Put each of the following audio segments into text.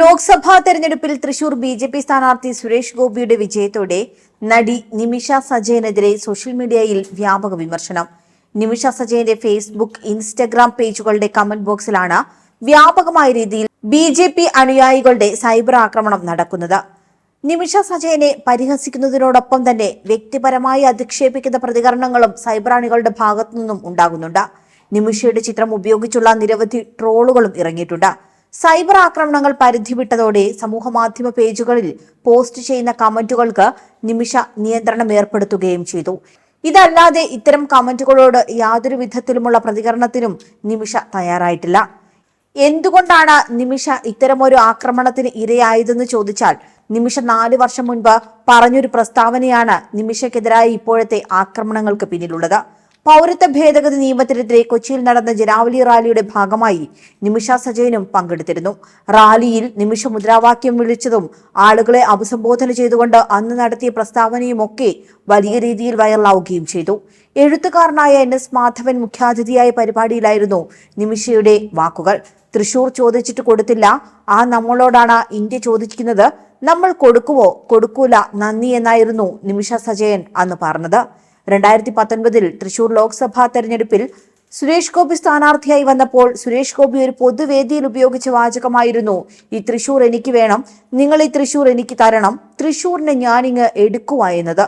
ലോക്സഭാ തെരഞ്ഞെടുപ്പിൽ Thrissur B J P സ്ഥാനാർത്ഥി സുരേഷ് ഗോപിയുടെ വിജയത്തോടെ നടി നിമിഷ സജയനെതിരെ സോഷ്യൽ മീഡിയയിൽ വ്യാപക വിമർശനം. നിമിഷ സജയന്റെ ഫേസ്ബുക്ക് ഇൻസ്റ്റഗ്രാം പേജുകളുടെ കമന്റ് ബോക്സിലാണ് വ്യാപകമായ രീതിയിൽ ബി ജെ പി അനുയായികളുടെ സൈബർ ആക്രമണം നടക്കുന്നത്. നിമിഷ സജയനെ പരിഹസിക്കുന്നതിനോടൊപ്പം തന്നെ വ്യക്തിപരമായി അധിക്ഷേപിക്കുന്ന പ്രതികരണങ്ങളും സൈബറാണികളുടെ ഭാഗത്തു നിന്നും ഉണ്ടാകുന്നുണ്ട്. നിമിഷയുടെ ചിത്രം ഉപയോഗിച്ചുള്ള നിരവധി ട്രോളുകളും ഇറങ്ങിയിട്ടുണ്ട്. സൈബർ ആക്രമണങ്ങൾ പരിധി വിട്ടതോടെ സമൂഹമാധ്യമ പേജുകളിൽ പോസ്റ്റ് ചെയ്യുന്ന കമന്റുകൾക്ക് നിമിഷ നിയന്ത്രണം ഏർപ്പെടുത്തുകയും ചെയ്തു. ഇതല്ലാതെ ഇത്തരം കമന്റുകളോട് യാതൊരു വിധത്തിലുമുള്ള പ്രതികരണത്തിനും നിമിഷ തയ്യാറായിട്ടില്ല. എന്തുകൊണ്ടാണ് നിമിഷ ഇത്തരമൊരു ആക്രമണത്തിന് ഇരയായതെന്ന് ചോദിച്ചാൽ നിമിഷ നാല് വർഷം മുൻപ് പറഞ്ഞൊരു പ്രസ്താവനയാണ് നിമിഷക്കെതിരായ ഇപ്പോഴത്തെ ആക്രമണങ്ങൾക്ക് പിന്നിലുള്ളത്. പൗരത്വ ഭേദഗതി നിയമത്തിനെതിരെ കൊച്ചിയിൽ നടന്ന ജനാവലി റാലിയുടെ ഭാഗമായി നിമിഷ സജയനും പങ്കെടുത്തിരുന്നു. റാലിയിൽ നിമിഷ മുദ്രാവാക്യം വിളിച്ചതും ആളുകളെ അഭിസംബോധന ചെയ്തുകൊണ്ട് അന്ന് നടത്തിയ പ്രസ്താവനയുമൊക്കെ വലിയ രീതിയിൽ വൈറലാവുകയും ചെയ്തു. എഴുത്തുകാരനായ എൻ എസ് മാധവൻ മുഖ്യാതിഥിയായ പരിപാടിയിലായിരുന്നു നിമിഷയുടെ വാക്കുകൾ. തൃശൂർ ചോദിച്ചിട്ട് കൊടുത്തില്ല. ആ നമ്മളോടാണ് ഇന്ത്യ ചോദിക്കുന്നത്. നമ്മൾ കൊടുക്കുവോ? കൊടുക്കൂല. നന്ദി എന്നായിരുന്നു നിമിഷ സജയൻ അന്ന് പറഞ്ഞത്. രണ്ടായിരത്തി പത്തൊൻപതിൽ തൃശൂർ ലോക്സഭാ തെരഞ്ഞെടുപ്പിൽ സുരേഷ് ഗോപി സ്ഥാനാർത്ഥിയായി വന്നപ്പോൾ സുരേഷ് ഗോപി ഒരു പൊതുവേദിയിൽ ഉപയോഗിച്ച വാചകമായിരുന്നു ഈ തൃശൂർ എനിക്ക് വേണം നിങ്ങൾ ഈ തൃശൂർ എനിക്ക് തരണം തൃശൂരിനെ ഞാനിങ്ങ് എടുക്കുക എന്നത്.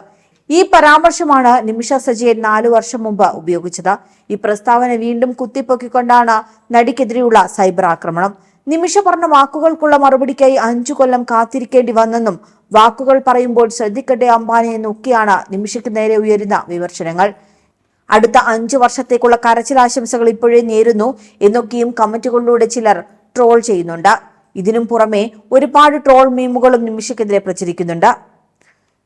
ഈ പരാമർശമാണ് നിമിഷ സജയൻ നാലു വർഷം മുമ്പ് ഉപയോഗിച്ചത്. ഈ പ്രസ്താവന വീണ്ടും കുത്തിപ്പൊക്കിക്കൊണ്ടാണ് നടിക്കെതിരെയുള്ള സൈബർ ആക്രമണം. നിമിഷ പറഞ്ഞ വാക്കുകൾക്കുള്ള മറുപടിക്കായി അഞ്ചു കൊല്ലം കാത്തിരിക്കേണ്ടി വന്നെന്നും വാക്കുകൾ പറയുമ്പോൾ ശ്രദ്ധിക്കട്ടെ അംബാനി എന്നൊക്കെയാണ് നിമിഷയ്ക്ക് നേരെ ഉയരുന്ന വിമർശനങ്ങൾ. അടുത്ത അഞ്ചു വർഷത്തേക്കുള്ള കരച്ചിലാശംസകൾ ഇപ്പോഴേ നേരുന്നു എന്നൊക്കെയും കമന്റുകളിലൂടെ ചിലർ ട്രോൾ ചെയ്യുന്നുണ്ട്. ഇതിനും പുറമെ ഒരുപാട് ട്രോൾ മീമുകളും നിമിഷയ്ക്കെതിരെ പ്രചരിക്കുന്നുണ്ട്.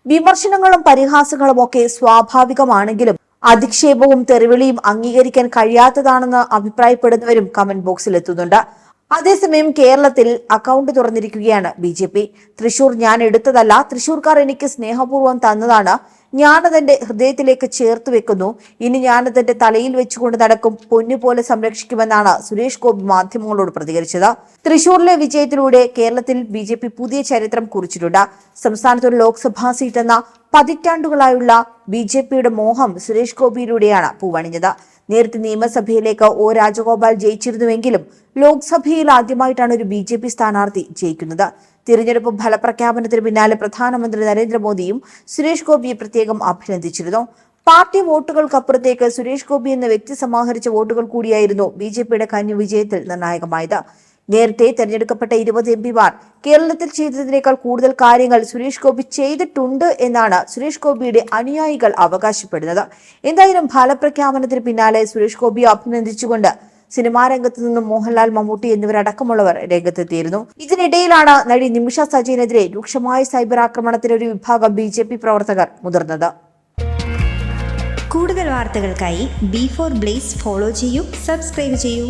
വിമർശനങ്ങളും പരിഹാസങ്ങളും ഒക്കെ സ്വാഭാവികമാണെങ്കിലും അധിക്ഷേപവും തെറിവിളിയും അംഗീകരിക്കാൻ കഴിയാത്തതാണെന്ന് അഭിപ്രായപ്പെടുന്നവരും കമന്റ് ബോക്സിൽ എത്തുന്നുണ്ട് അതേസമയം കേരളത്തിൽ അക്കൗണ്ട് തുറന്നിരിക്കുകയാണ് ബി ജെ പി. തൃശൂർ ഞാൻ എടുത്തതല്ല തൃശൂർക്കാർ എനിക്ക് സ്നേഹപൂർവം തന്നതാണ്. ഞാനതെന്റെ ഹൃദയത്തിലേക്ക് ചേർത്ത് വെക്കുന്നു. ഇനി ഞാനതെന്റെ തലയിൽ വെച്ചുകൊണ്ട് നടക്കും. പൊന്നു പോലെ സംരക്ഷിക്കുമെന്നാണ് സുരേഷ് ഗോപി മാധ്യമങ്ങളോട് പ്രതികരിച്ചത്. തൃശൂരിലെ വിജയത്തിലൂടെ കേരളത്തിൽ ബി പുതിയ ചരിത്രം കുറിച്ചിട്ടുണ്ട്. സംസ്ഥാനത്തൊരു ലോക്സഭാ സീറ്റ് എന്ന പതിറ്റാണ്ടുകളായുള്ള ബി ജെ പിയുടെ മോഹം സുരേഷ് ഗോപിയിലൂടെയാണ് പൂവണിഞ്ഞത്. നേരത്തെ നിയമസഭയിലേക്ക് ഒ രാജഗോപാൽ ജയിച്ചിരുന്നുവെങ്കിലും ലോക്സഭയിൽ ആദ്യമായിട്ടാണ് ഒരു ബി ജെ പി സ്ഥാനാർത്ഥി ജയിക്കുന്നത്. തിരഞ്ഞെടുപ്പ് ഫലപ്രഖ്യാപനത്തിന് പിന്നാലെ പ്രധാനമന്ത്രി നരേന്ദ്രമോദിയും സുരേഷ് ഗോപിയെ പ്രത്യേകം അഭിനന്ദിച്ചിരുന്നു. പാർട്ടി വോട്ടുകൾക്കപ്പുറത്തേക്ക് സുരേഷ് ഗോപി എന്ന വ്യക്തി സമാഹരിച്ച വോട്ടുകൾ കൂടിയായിരുന്നു ബി ജെ പിയുടെ കന്നി വിജയത്തിൽ നിർണായകമായത്. നേരത്തെ തെരഞ്ഞെടുക്കപ്പെട്ട ഇരുപത് എം പിമാർ കേരളത്തിൽ ചെയ്തതിനേക്കാൾ കൂടുതൽ കാര്യങ്ങൾ സുരേഷ് ഗോപി ചെയ്തിട്ടുണ്ട് എന്നാണ് സുരേഷ് ഗോപിയുടെ അനുയായികൾ അവകാശപ്പെടുന്നത്. എന്തായാലും ഫലപ്രഖ്യാപനത്തിന് പിന്നാലെ സുരേഷ് ഗോപിയെ അഭിനന്ദിച്ചുകൊണ്ട് സിനിമാ രംഗത്ത് നിന്നും മോഹൻലാൽ മമ്മൂട്ടി എന്നിവരടക്കമുള്ളവർ രംഗത്തെത്തിയിരുന്നു. ഇതിനിടയിലാണ് നടി നിമിഷ സജയനെതിരെ രൂക്ഷമായ സൈബർ ആക്രമണത്തിന് ഒരു വിഭാഗം ബി ജെ പി പ്രവർത്തകർ മുതിർന്നത്. കൂടുതൽ വാർത്തകൾക്കായി ബി ഫോർ ബ്ലേസ് ഫോളോ ചെയ്യൂ സബ്സ്ക്രൈബ് ചെയ്യൂ.